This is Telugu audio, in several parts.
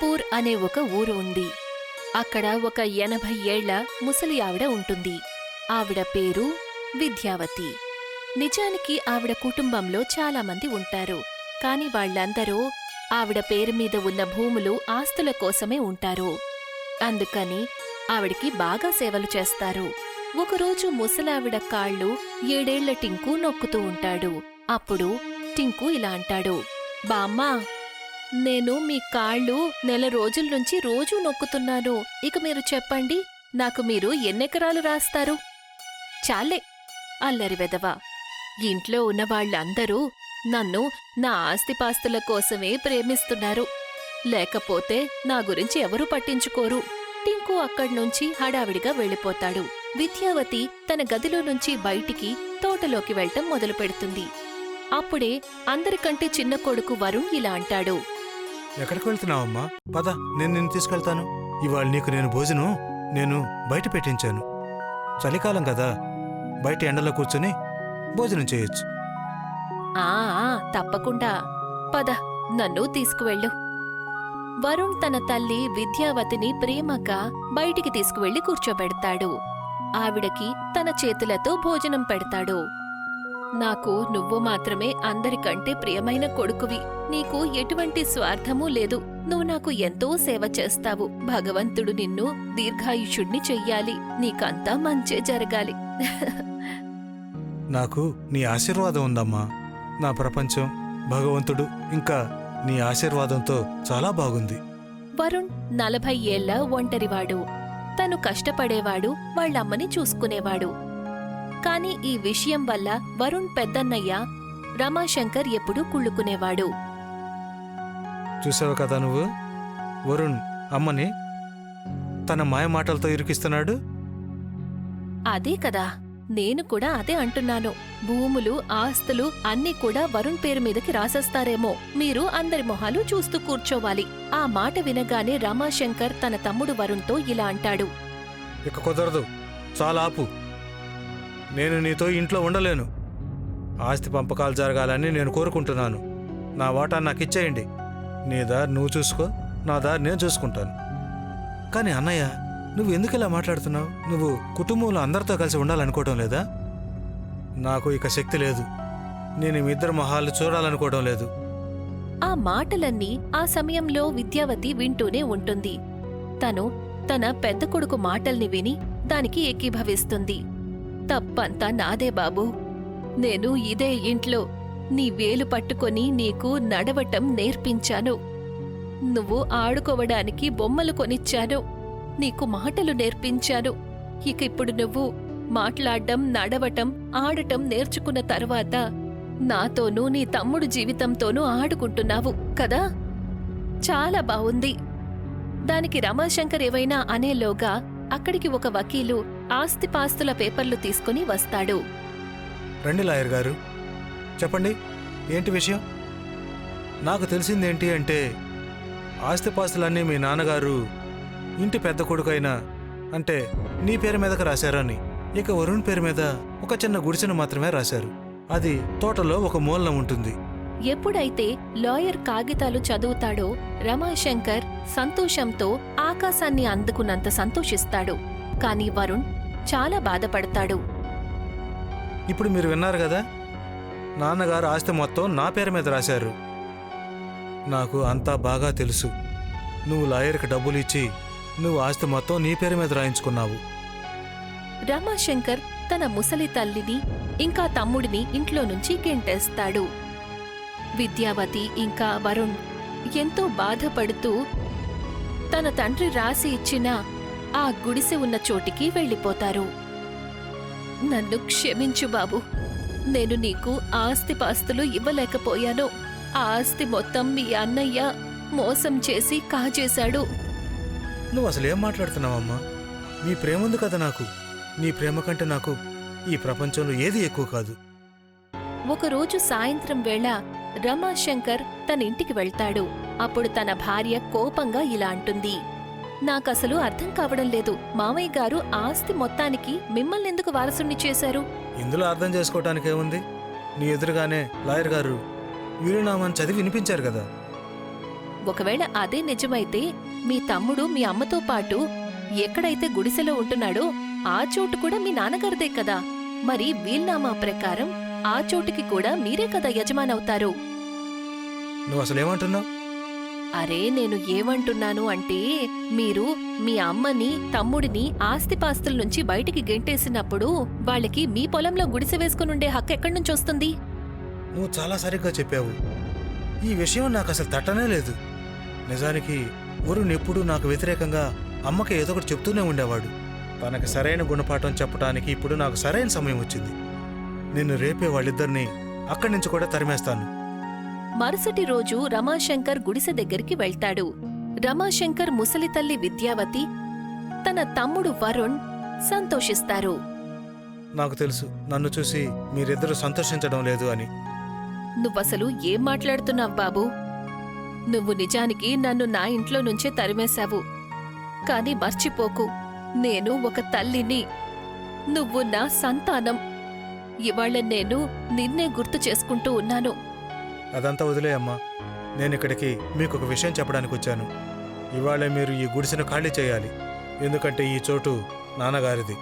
సింగపూర్ అనే ఒక ఊరు ఉంది. అక్కడ ఒక ఎనభై ఏళ్ళ ముసలి ఆవిడ ఉంటుంది. ఆవిడ పేరు విద్యావతి. నిజానికి ఆవిడ కుటుంబంలో చాలామంది ఉంటారు. కాని వాళ్ళందరూ ఆవిడ పేరు మీద ఉన్న భూములు ఆస్తుల కోసమే ఉంటారు. అందుకని ఆవిడికి బాగా సేవలు చేస్తారు. ఒకరోజు ముసలావిడ కాళ్ళు ఏడేళ్ళ టింకు నొక్కుతూ ఉంటాడు. అప్పుడు టింకు ఇలా అంటాడు బామ్మా నేను మీ కాళ్ళు నెల రోజుల నుంచి రోజూ నొక్కుతున్నాను. ఇక మీరు చెప్పండి నాకు మీరు ఎన్నెకరాలు రాస్తారు? చాలే అల్లరి వెదవ ఇంట్లో ఉన్న వాళ్ళందరూ నన్ను నా ఆస్తిపాస్తుల కోసమే ప్రేమిస్తున్నారు. లేకపోతే నా గురించి ఎవరూ పట్టించుకోరు. టింకు అక్కడ్నుంచి హడావిడిగా వెళ్ళిపోతాడు. విద్యావతి తన గదిలో నుంచి బయటికి తోటలోకి వెళ్ళటం మొదలు పెడుతుంది అప్పుడే అందరికంటే చిన్న కొడుకు వరుణ్ ఇలా అంటాడు. ఎక్కడికి వెళ్తున్నావమ్మా? పద నేను నిన్ను తీసుకెళ్తాను. ఇవాళ నీకు నేను భోజనం నేను బయట పెట్టించాను. చలికాలం కదా బయట ఎండలో కూర్చొని భోజనం చేయొచ్చు. ఆ ఆ, తప్పకుండా. పద నన్ను తీసుకువెళ్ళు. వరుణ్ తన తల్లి విద్యావతిని ప్రేమగా బయటికి తీసుకువెళ్ళి కూర్చోబెడతాడు. ఆవిడకి తన చేతులతో భోజనం పెడతాడు. నాకు నువ్వు మాత్రమే అందరికంటే ప్రియమైన కొడుకువి. నీకు ఎటువంటి స్వార్థమూ లేదు. నువ్వు నాకు ఎంతో సేవ చేస్తావు. భగవంతుడు నిన్ను దీర్ఘాయుషుణ్ణి చెయ్యాలి. నీకంతా మంచే జరగాలి. నాకు నీ ఆశీర్వాదం ఉందమ్మా. నా ప్రపంచం భగవంతుడు ఇంకా నీ ఆశీర్వాదంతో చాలా బాగుంది. వరుణ్ నలభై ఏళ్ళ ఒంటరివాడు. తను కష్టపడేవాడు వాళ్ళమ్మని చూసుకునేవాడు. కాని ఈ విషయం వల్ల వరుణ్ పెద్దన్నయ్య రమాశంకర్ ఎప్పుడూ కుళ్ళుకునేవాడు. చూసావు కదా నువ్వు? వరుణ్ అమ్మని తన మాయ మాటలతో ఇరికిస్తున్నాడు? అదే కదా నేను కూడా అదే అంటున్నాను. భూములు ఆస్తులు అన్నీ కూడా వరుణ్ పేరు మీదకి రాసేస్తారేమో. మీరు అందరి మొహాలు చూస్తూ కూర్చోవాలి. ఆ మాట వినగానే రమాశంకర్ తన తమ్ముడు వరుణ్తో ఇలా అంటాడు. ఇక కుదరదు. చాలా ఆపు. నేను నీతో ఇంట్లో ఉండలేను. ఆస్తి పంపకాలు జరగాలని నేను కోరుకుంటున్నాను. నా వాటా నాకు ఇచ్చేయండి నీ దారి నువ్వు చూసుకో నా దారి నేను చూసుకుంటాను. కానీ అన్నయ్య నువ్వు ఎందుకు ఇలా మాట్లాడుతున్నావు? నువ్వు కుటుంబంలో అందరితో కలిసి ఉండాలనుకోవడం లేదా? నాకు ఇక శక్తి లేదు. నేను మీ ఇద్దరు మొహాలు చూడాలనుకోవడం లేదు. ఆ మాటలన్నీ ఆ సమయంలో విద్యావతి వింటూనే ఉంటుంది. తను తన పెద్ద కొడుకు మాటల్ని విని దానికి ఏకీభవిస్తుంది. తప్పంతా నాదే బాబూ. నేను ఇదే ఇంట్లో నీ వేలు పట్టుకొని నీకు నడవటం నేర్పించాను. నువ్వు ఆడుకోవడానికి బొమ్మలు కొనిచ్చాను. నీకు మాటలు నేర్పించాను. ఇక ఇప్పుడు నువ్వు మాట్లాడడం నడవటం ఆడటం నేర్చుకున్న తర్వాత నాతోనూ నీ తమ్ముడు జీవితంతోనూ ఆడుకుంటున్నావు కదా? చాలా బావుంది. దానికి రమాశంకర్ ఏవైనా అనేలోగా అక్కడికి ఒక వకీలు ఆస్తిపాస్తుల పేపర్లు తీసుకుని వస్తాడు. రండి లాయర్ గారు. చెప్పండి ఏంటి విషయం? నాకు తెలిసిందేంటి అంటే ఆస్తిపాస్తులన్నీ మీ నాన్నగారు ఇంటి పెద్ద కొడుకైన అంటే నీ పేరు మీదకి రాశారని ఇక వరుణ్ పేరు మీద ఒక చిన్న గుడిసెను మాత్రమే రాశారు. అది తోటలో ఒక మూలన ఉంటుంది. ఎప్పుడైతే లాయర్ కాగితాలు చదువుతాడో రమాశంకర్ సంతోషంతో ఆకాశాన్ని అందుకున్నంత సంతోషిస్తాడు. కాని వరుణ్ చాలా బాధపడతాడు. ఇప్పుడు మీరు విన్నారు కదా నాన్నగారు ఆస్తి మొత్తం నా పేరు మీద రాశారు. నాకు అంతా బాగా తెలుసు. నువ్వు లాయర్కి డబ్బులు ఇచ్చి నువ్వు ఆస్తి మొత్తం నీ పేరు మీద రాయించుకున్నావు. రమాశంకర్ తన ముసలి తల్లిని ఇంకా తమ్ముడిని ఇంట్లో నుంచి గెంటేస్తాడు. విద్యావతి ఇంకా వరుణ్ ఎంతో బాధపడుతూ తన తండ్రి రాసి ఇచ్చిన ఆ గుడిసె ఉన్న చోటికి వెళ్ళిపోతారు. నన్ను క్షమించు బాబు. నేను నీకు ఆస్తిపాస్తులు ఇవ్వలేకపోయాను. ఆ ఆస్తి మొత్తం మీ అన్నయ్య మోసం చేసి కాజేశాడు. నువ్వు అసలు ఏం మాట్లాడుతున్నావమ్మా? నీ ప్రేమ ఉంది కదా నాకు. నీ ప్రేమ కంటే నాకు ఈ ప్రపంచంలో ఏది ఎక్కువ కాదు. ఒకరోజు సాయంత్రం వేళ రమాశంకర్ తన ఇంటికి వెళ్తాడు. అప్పుడు తన భార్య కోపంగా ఇలా అంటుంది. నాకసలు అర్థం కావడం లేదు. మామయ్య గారు ఆస్తి మొత్తానికి మిమ్మల్ని ఎందుకు వారసుణ్ణి చేశారు? ఇందులో అర్థం చేసుకోవటానికి ఏముంది నీ ఎదురుగానే లాయర్ గారు వీరునామాన్ని చదివి వినిపించారు కదా. ఒకవేళ అదే నిజమైతే మీ తమ్ముడు మీ అమ్మతో పాటు ఎక్కడైతే గుడిసెలో ఉంటున్నాడో ఆ చోటు కూడా మీ నాన్నగారిదే కదా. మరి వీల్నామా ప్రకారం ఆ చోటుకి కూడా మీరే కదా యజమానవుతారు. నువ్వు అసలు ఏమంటున్నావు అరే నేను ఏమంటున్నాను అంటే మీరు మీ అమ్మని తమ్ముడిని ఆస్తిపాస్తుల నుంచి బయటికి గెంటేసినప్పుడు వాళ్ళకి మీ పొలంలో గుడిసె వేసుకునుండే హక్కు ఎక్కడి నుంచి వస్తుంది? నువ్వు చాలా సరిగ్గా చెప్పావు. ఈ విషయం నాకు అసలు తట్టనే లేదు. నిజానికి వరుణ్ ఎప్పుడూ నాకు వ్యతిరేకంగా అమ్మకి ఏదో ఒకటి చెప్తూనే ఉండేవాడు. తనకి సరైన గుణపాఠం చెప్పడానికి ఇప్పుడు నాకు సరైన సమయం వచ్చింది. నిన్ను రేపే వాళ్ళిద్దరిని అక్కడి నుంచి కూడా తరిమేస్తాను. మరుసటి రోజు రమాశంకర్ గుడిసె దగ్గరికి వెళ్తాడు. రమాశంకర్ ముసలి తల్లి విద్యావతి తన తమ్ముడు వరుణ్ సంతోషిస్తారు. నాకు తెలుసు నన్ను చూసి మీరిద్దరూ సంతోషించడం లేదు అని. నువ్వసలు ఏం మాట్లాడుతున్నావు బాబూ? నువ్వు నిజానికి నన్ను నా ఇంట్లో నుంచే తరిమేశావు. కాని మర్చిపోకు నేను ఒక తల్లిని. నువ్వు నా సంతానం. ఇవాళ నేను నిన్నే గుర్తు చేసుకుంటూ ఉన్నాను. అదంతా వదిలే అమ్మా. నేను ఇక్కడికి మీకు ఒక విషయం చెప్పడానికి వచ్చాను. ఇవాళ మీరు ఈ గుడిసెను ఖాళీ చేయాలి. ఎందుకంటే ఈ చోటు నాన్నగారిది.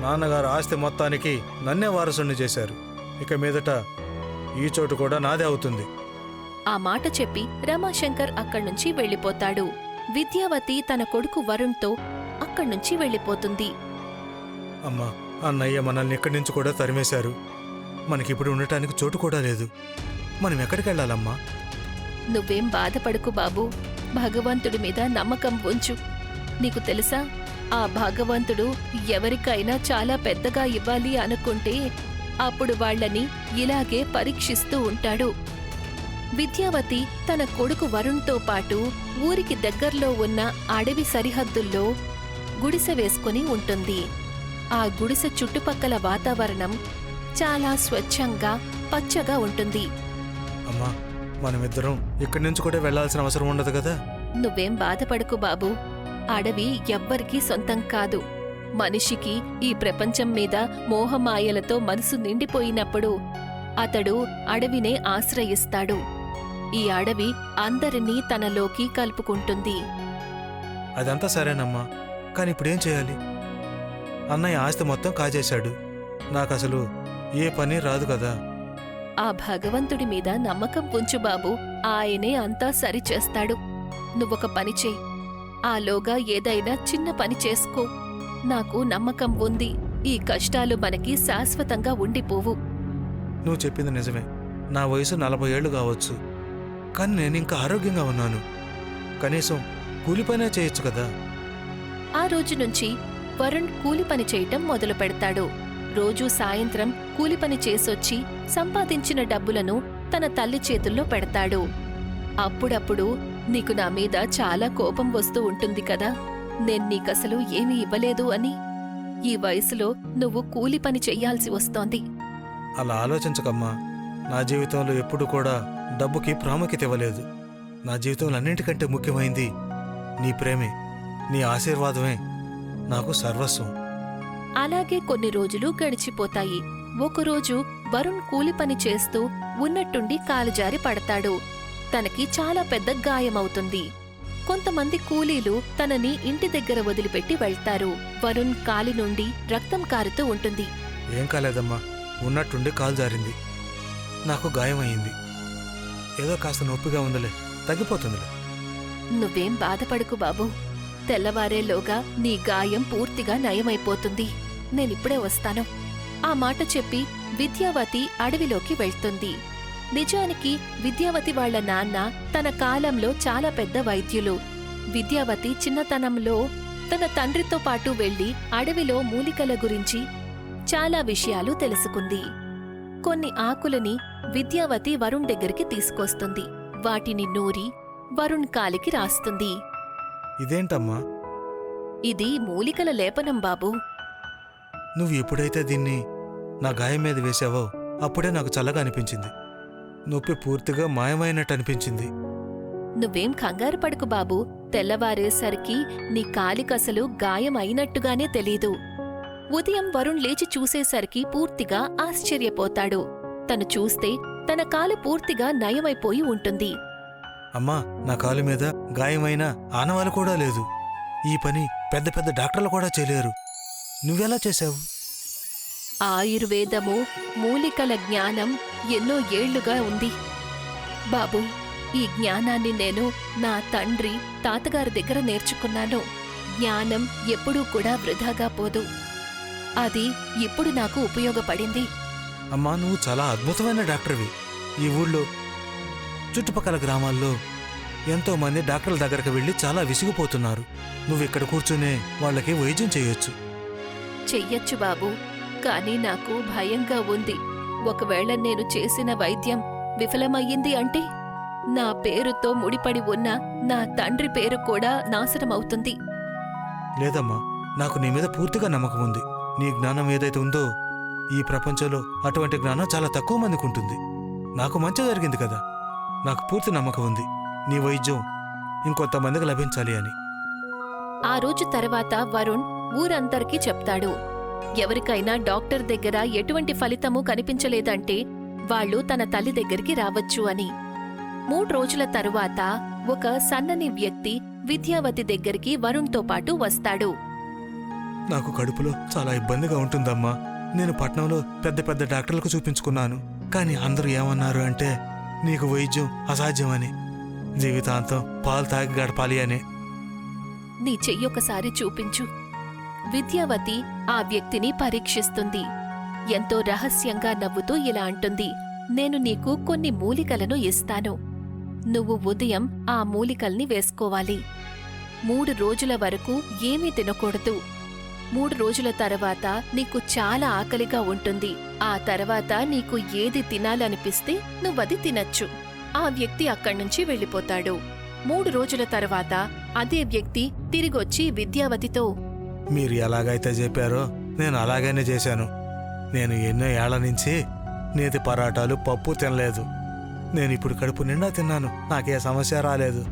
నాన్నగారు ఆస్తి మొత్తానికి నన్నే వారసుని చేశారు. ఇక మీదట ఈ చోటు కూడా నాదే అవుతుంది. ఆ మాట చెప్పి రమాశంకర్ అక్కడ్నుంచి వెళ్ళిపోతాడు. విద్యావతి తన కొడుకు వరుణ్తో అక్కడ్నుంచి వెళ్ళిపోతుంది. అమ్మా అన్నయ్య మనల్ని ఇక్కడి నుంచి కూడా తరిమేశారు. మనకిప్పుడు ఉండటానికి చోటు కూడా లేదు. మనం ఎక్కడికి వెళ్ళాలమ్మా నువ్వేం బాధపడకు బాబు. భగవంతుడి మీద నమ్మకం ఉంచు. నీకు తెలుసా? ఆ భగవంతుడు ఎవరికైనా చాలా పెద్దగా ఇవ్వాలి అనుకుంటే అప్పుడు వాళ్ళని ఇలాగే పరీక్షిస్తూ ఉంటాడు. విద్యావతి తన కొడుకు వరుణ్తో పాటు ఊరికి దగ్గర్లో ఉన్న అడవి సరిహద్దుల్లో గుడిసె వేసుకుని ఉంటుంది. ఆ గుడిసె చుట్టుపక్కల వాతావరణం చాలా స్వచ్ఛంగా పచ్చగా ఉంటుంది. అమ్మా మనమిద్దరం ఇక్కడి నుంచి కూడా వెళ్ళాల్సిన అవసరం ఉండదు కదా? నువ్వేం బాధపడకు బాబూ. అడవి ఎవ్వరికీ సొంతం కాదు. మనిషికి ఈ ప్రపంచం మీద మోహమాయలతో మనసు నిండిపోయినప్పుడు అతడు అడవినే ఆశ్రయిస్తాడు. ఈ అడవి అందరినీ తనలోకి కలుపుకుంటుంది. అదంతా సరేనమ్మా కానీ ఇప్పుడేం చేయాలి? అన్నయ్య ఆస్తి మొత్తం కాజేశాడు. నాకు అసలు ఏ పని రాదు కదా? ఆ భగవంతుడి మీద నమ్మకం ఉంచు బాబు. ఆయనే అంతా సరిచేస్తాడు నువ్వొక పని చేయి. ఆలోగా ఏదైనా చిన్న పని చేసుకో. నాకు నమ్మకం ఉంది. ఈ కష్టాలు మనకి శాశ్వతంగా ఉండిపోవు. నువ్వు చెప్పింది నిజమే. నా వయసు నలభై ఏళ్ళు కావచ్చు. కానీ నేను ఇంకా ఆరోగ్యంగా ఉన్నాను. కనీసం కూలి పనే చేయొచ్చు కదా. ఆ రోజు నుంచి వరుణ్ కూలి పని చేయటం మొదలు పెడతాడు రోజూ సాయంత్రం కూలిపని చేసొచ్చి సంపాదించిన డబ్బులను తన తల్లి చేతుల్లో పెడతాడు. అప్పుడప్పుడు నీకు నా మీద చాలా కోపం వస్తూ ఉంటుంది కదా? నేను నీకసలు ఏమీ ఇవ్వలేదు అని. ఈ వయసులో నువ్వు కూలి పని చెయ్యాల్సి వస్తోంది. అలా ఆలోచించకమ్మా. నా జీవితంలో ఎప్పుడు కూడా డబ్బుకి ప్రాముఖ్యత ఇవ్వలేదు. నా జీవితంలో అన్నింటికంటే ముఖ్యమైంది నీ ప్రేమే నీ ఆశీర్వాదమే నాకు సర్వస్వం. అలాగే కొన్ని రోజులు గడిచిపోతాయి. ఒకరోజు వరుణ్ కూలి పని చేస్తూ ఉన్నట్టుండి కాలుజారి పడతాడు. తనకి చాలా పెద్ద గాయమవుతుంది. కొంతమంది కూలీలు తనని ఇంటి దగ్గర వదిలిపెట్టి వెళ్తారు. వరుణ్ కాలి నుండి రక్తం కారుతూ ఉంటుంది. ఏం కాలేదమ్మా? ఉన్నట్టుండి కాలు జారింది. నాకు గాయమైంది ఏదో కాస్త నొప్పిగా ఉందిలే. తగ్గిపోతుందిలే. నువ్వేం బాధపడకు బాబు. తెల్లవారేలోగా నీ గాయం పూర్తిగా నయమైపోతుంది. నేనిప్పుడే వస్తాను. ఆ మాట చెప్పి విద్యావతి అడవిలోకి వెళ్తుంది. నిజానికి విద్యావతి వాళ్ళ నాన్న తన కాలంలో చాలా పెద్ద వైద్యులు. విద్యావతి చిన్నతనంలో తన తండ్రితో పాటు వెళ్ళి అడవిలో మూలికల గురించి చాలా విషయాలు తెలుసుకుంది. కొన్ని ఆకులని విద్యావతి వరుణ్ దగ్గరికి తీసుకొస్తుంది. వాటిని నూరి వరుణ్ కాలికి రాస్తుంది. ఇదేంటమ్మా? ఇది మూలికల లేపనం బాబూ. నువ్వు ఎప్పుడైతే దీన్ని నా గాయం మీద వేశావో అప్పుడే నాకు చల్లగా అనిపించింది. నొప్పి పూర్తిగా మాయమైనట్టు అనిపించింది. నువ్వేం కంగారు పడకు బాబూ. తెల్లవారేసరికి నీ కాలికసలు గాయం అయినట్టుగానే తెలీదు. ఉదయం వరుణ్ లేచి చూసేసరికి పూర్తిగా ఆశ్చర్యపోతాడు. తను చూస్తే తన కాలు పూర్తిగా నయమైపోయి ఉంటుంది. అమ్మా నా కాలు మీద గాయమైన ఆనవాలు కూడా లేదు. ఈ పని పెద్ద పెద్ద డాక్టర్లు కూడా చేయలేరు. నువ్వెలా చేశావు? ఆయుర్వేదము మూలికల జ్ఞానం ఎన్నో ఏళ్ళుగా ఉంది. బాబు ఈ జ్ఞానాన్ని నేను నా తండ్రి తాతగారి దగ్గర నేర్చుకున్నాను. జ్ఞానం ఎప్పుడూ కూడా వృధాగా పోదు. అది ఇప్పుడు నాకు ఉపయోగపడింది. అమ్మా నువ్వు చాలా అద్భుతమైన డాక్టర్వి. ఈ ఊళ్ళో చుట్టుపక్కల గ్రామాల్లో ఎంతో మంది డాక్టర్ల దగ్గరకు వెళ్ళి చాలా విసిగిపోతున్నారు. నువ్వు ఇక్కడ కూర్చునే వాళ్ళకి వైద్యం చేయొచ్చు. చెయ్యొచ్చు బాబు. కానీ నాకు భయంగా ఉంది. ఒకవేళ నేను చేసిన వైద్యం విఫలమయ్యింది అంటే నా పేరుతో ముడిపడి ఉన్న నా తండ్రి పేరు కూడా నాశనమవుతుంది. లేదమ్మా నాకు నీ మీద పూర్తిగా నమ్మకం ఉంది. నీ జ్ఞానం ఏదైతే ఉందో ఈ ప్రపంచంలో అటువంటి జ్ఞానం చాలా తక్కువ మందికి ఉంటుంది. నాకు మంచి జరిగింది కదా. నాకు పూర్తి నమ్మకం ఉంది. నీ వైద్యం ఇంకొంతమందికి లభించాలి అని. ఆ రోజు తర్వాత వరుణ్ ఊరందరికీ చెప్తాడు. ఎవరికైనా డాక్టర్ దగ్గర ఎటువంటి ఫలితమూ కనిపించలేదంటే వాళ్ళు తన తల్లి దగ్గరికి రావచ్చు అని. మూడు రోజుల తరువాత ఒక సన్నని వ్యక్తి విద్యావతి దగ్గరికి వరుణ్తో పాటు వస్తాడు. నాకు కడుపులో చాలా ఇబ్బందిగా ఉంటుందమ్మా. నేను పట్నంలో పెద్ద పెద్ద డాక్టర్లకు చూపించుకున్నాను. కానీ అందరూ ఏమన్నారు అంటే నీకు వైద్యం అసాధ్యమని జీవితాంతం పాలు తాగి గడపాలి అని. నీ చెయ్యొకసారి చూపించు. విద్యావతి ఆ వ్యక్తిని పరీక్షిస్తుంది. ఎంతో రహస్యంగా నవ్వుతూ ఇలా అంటుంది నేను నీకు కొన్ని మూలికలను ఇస్తాను. నువ్వు ఉదయం ఆ మూలికల్ని వేసుకోవాలి. మూడు రోజుల వరకు ఏమీ తినకూడదు. మూడు రోజుల తర్వాత నీకు చాలా ఆకలిగా ఉంటుంది. ఆ తర్వాత నీకు ఏది తినాలనిపిస్తే నువ్వది తినచ్చు. ఆ వ్యక్తి అక్కడ్నుంచి వెళ్ళిపోతాడు. మూడు రోజుల తర్వాత అదే వ్యక్తి తిరిగొచ్చి విద్యావతితో మీరు ఎలాగైతే చెప్పారో నేను అలాగనే చేశాను. నేను ఎన్నో ఏళ్ళ నుంచి నేతి పరాటాలు పప్పు తినలేదు. నేను ఇప్పుడు కడుపు నిండా తిన్నాను. నాకే సమస్య రాలేదు.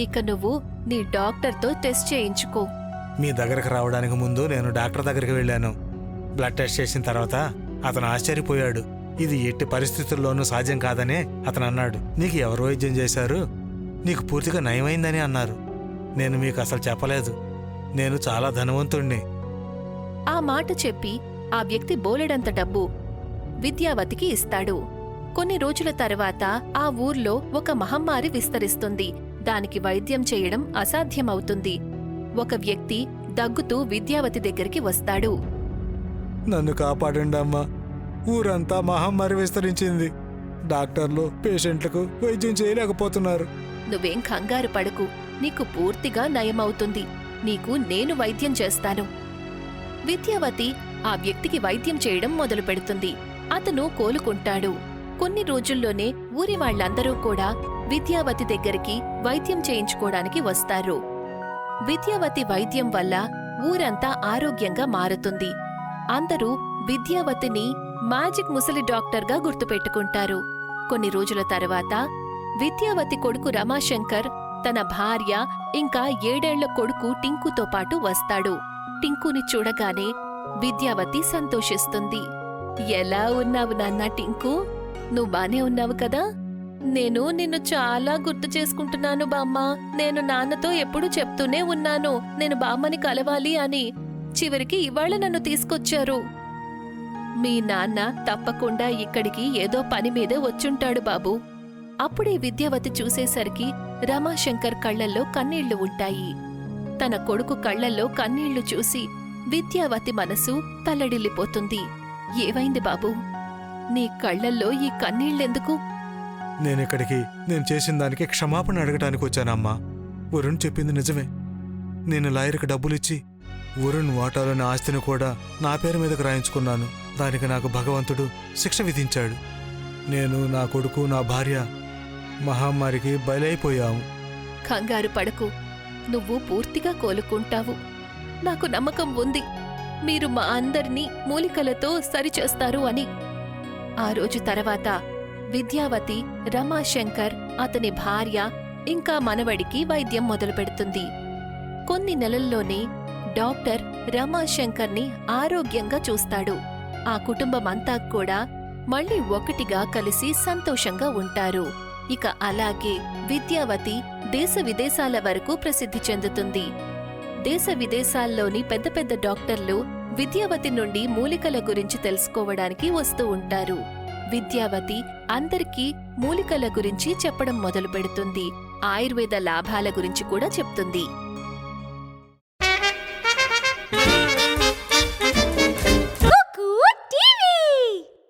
ఇక నువ్వు నీ డాక్టర్తో టెస్ట్ చేయించుకో. మీ దగ్గరకు రావడానికి ముందు నేను డాక్టర్ దగ్గరికి వెళ్ళాను. బ్లడ్ టెస్ట్ చేసిన తర్వాత అతను ఆశ్చర్యపోయాడు. ఇది ఎట్టి పరిస్థితుల్లోనూ సాధ్యం కాదనే అతను అన్నాడు. నీకు ఎవరు వైద్యం చేశారు? నీకు పూర్తిగా నయమైందని అన్నారు. నేను మీకు అసలు చెప్పలేదు. నేను చాలా ధనవంతుణ్ణి. ఆ మాట చెప్పి ఆ వ్యక్తి బోలెడంత డబ్బు విద్యావతికి ఇస్తాడు. కొన్ని రోజుల తర్వాత ఆ ఊర్లో ఒక మహమ్మారి విస్తరిస్తుంది. దానికి వైద్యం చేయడం అసాధ్యమవుతుంది. ఒక వ్యక్తి దగ్గుతూ విద్యావతి దగ్గరికి వస్తాడు. నన్ను కాపాడండి అమ్మా. ఊరంతా మహమ్మారి విస్తరించింది డాక్టర్లు పేషెంట్లకు వైద్యం చేయలేకపోతున్నారు. నువ్వేం కంగారు పడకు. నీకు పూర్తిగా నయమవుతుంది. నీకు నేను వైద్యం చేస్తాను. విద్యావతి ఆ వ్యక్తికి వైద్యం చేయడం మొదలు పెడుతుంది. అతను కోలుకుంటాడు. కొన్ని రోజుల్లోనే ఊరి వాళ్ళందరూ కూడా విద్యావతి దగ్గరికి వైద్యం చేయించుకోవడానికి వస్తారు. విద్యావతి వైద్యం వల్ల ఊరంతా ఆరోగ్యంగా మారుతుంది. అందరూ విద్యావతిని మ్యాజిక్ ముసలి డాక్టర్గా గుర్తుపెట్టుకుంటారు. కొన్ని రోజుల తర్వాత విద్యావతి కొడుకు రమాశంకర్ తన భార్య ఇంకా ఏడేళ్ళ కొడుకు టింకుతో పాటు వస్తాడు. టింకుని చూడగానే విద్యావతి సంతోషిస్తుంది. ఎలా ఉన్నావు నాన్న టింకు? నువ్వు బానే ఉన్నావు కదా? నేను నిన్ను చాలా గుర్తు చేసుకుంటున్నాను బామ్మ. నేను నాన్నతో ఎప్పుడూ చెప్తూనే ఉన్నాను. నేను బామ్మని కలవాలి అని చివరికి ఇవాళ నన్ను తీసుకొచ్చారు. మీ నాన్న తప్పకుండా ఇక్కడికి ఏదో పని మీదే వచ్చుంటాడు బాబు. అప్పుడే విద్యావతి చూసేసరికి రమాశంకర్ కళ్ళల్లో కన్నీళ్ళు ఉంటాయి. తన కొడుకు కళ్ళల్లో కన్నీళ్ళు చూసి విద్యావతి మనసు తల్లడిల్లిపోతుంది. ఏవైంది బాబు? నీ కళ్ళల్లో ఈ కన్నీళ్ళెందుకు? నేనిక్కడికి నేను చేసిన దానికి క్షమాపణ అడగటానికి వచ్చానమ్మా. వరుణ్ చెప్పింది నిజమే. నేను లాయర్కి డబ్బులిచ్చి వరుణ్ వాటాలోని ఆస్తిని కూడా నా పేరు మీదకు రాయించుకున్నాను. దానికి నాకు భగవంతుడు శిక్ష విధించాడు. నేను నా కొడుకు నా భార్య మహమ్మారికి బలైపోయాము. కంగారు పడకు. నువ్వు పూర్తిగా కోలుకుంటావు. నాకు నమ్మకం ఉంది. మీరు మా అందరినీ మూలికలతో సరిచేస్తారు అని. ఆ రోజు తర్వాత విద్యావతి రమాశంకర్ అతని భార్య ఇంకా మనవడికి వైద్యం మొదలుపెడుతుంది. కొన్ని నెలల్లోనే డాక్టర్ రమాశంకర్ని ఆరోగ్యంగా చూస్తాడు. ఆ కుటుంబమంతా కూడా మళ్ళీ ఒకటిగా కలిసి సంతోషంగా ఉంటారు. ఇక అలాగే విద్యావతి దేశ విదేశాల వరకు ప్రసిద్ధి చెందుతుంది. దేశ విదేశాల్లోని పెద్ద పెద్ద డాక్టర్లు విద్యావతి నుండి మూలికల గురించి తెలుసుకోవడానికి వస్తూ ఉంటారు. విద్యావతి అందరికీ మూలికల గురించి చెప్పడం మొదలు పెడుతుంది ఆయుర్వేద లాభాల గురించి కూడా చెప్తుంది.